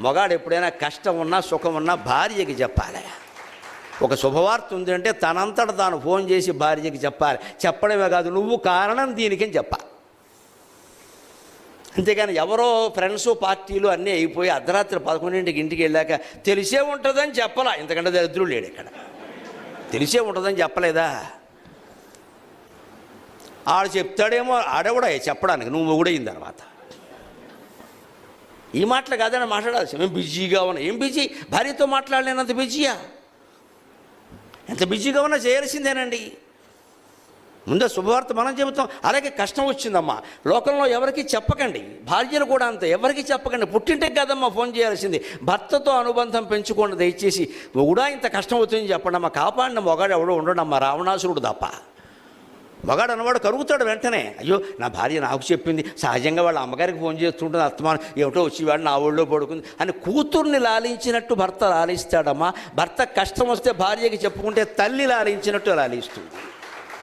మగాడు ఎప్పుడైనా కష్టం ఉన్నా సుఖం ఉన్నా భార్యకి చెప్పాలి. ఒక శుభవార్త ఉంది అంటే తనంతట తాను ఫోన్ చేసి భార్యకి చెప్పాలి. చెప్పడమే కాదు నువ్వు కారణం దీనికని చెప్పాలి. అంతేగాని ఎవరో ఫ్రెండ్స్ పార్టీలు అన్నీ అయిపోయి అర్ధరాత్రి పదకొండింటికి ఇంటికి వెళ్ళాక తెలిసే ఉంటుందని చెప్పలా? ఇంతకంటే దరిద్రుడు లేడు ఇక్కడ. తెలిసే ఉంటుందని చెప్పలేదా? ఆడు చెప్తాడేమో ఆడెవడా చెప్పడానికి నువ్వు మొగుడైన తర్వాత. ఈ మాటలు కాదని మాట్లాడాల్సి మేము బిజీగా ఉన్నా ఏం బిజీ? భార్యతో మాట్లాడలేనంత బిజీయా? ఎంత బిజీగా ఉన్నా చేయాల్సిందేనండి. ముందే శుభవార్త మనం చెబుతాం. అలాగే కష్టం వచ్చిందమ్మా. లోకంలో ఎవరికి చెప్పకండి. భార్యలు కూడా అంత. ఎవరికి చెప్పకండి. పుట్టింటే కదమ్మా ఫోన్ చేయాల్సింది. భర్తతో అనుబంధం పెంచుకోండి దయచేసి. కూడా ఇంత కష్టం అవుతుంది చెప్పండి అమ్మా. కాపాడిన మొగాడు ఎవడో ఉండడమ్మా రావణాసురుడు తప్ప. మగాడు అన్నవాడు కరుగుతాడు వెంటనే. అయ్యో నా భార్య నాకు చెప్పింది. సహజంగా వాళ్ళ అమ్మగారికి ఫోన్ చేస్తుంటుంది అత్తమానం ఏమిటో వచ్చేవాడు నా ఒళ్ళో పడుకుంది. అని కూతుర్ని లాలించినట్టు భర్త లాలిస్తాడమ్మా. భర్త కష్టం వస్తే భార్యకి చెప్పుకుంటే తల్లి లాలించినట్టు లాలిస్తుంది.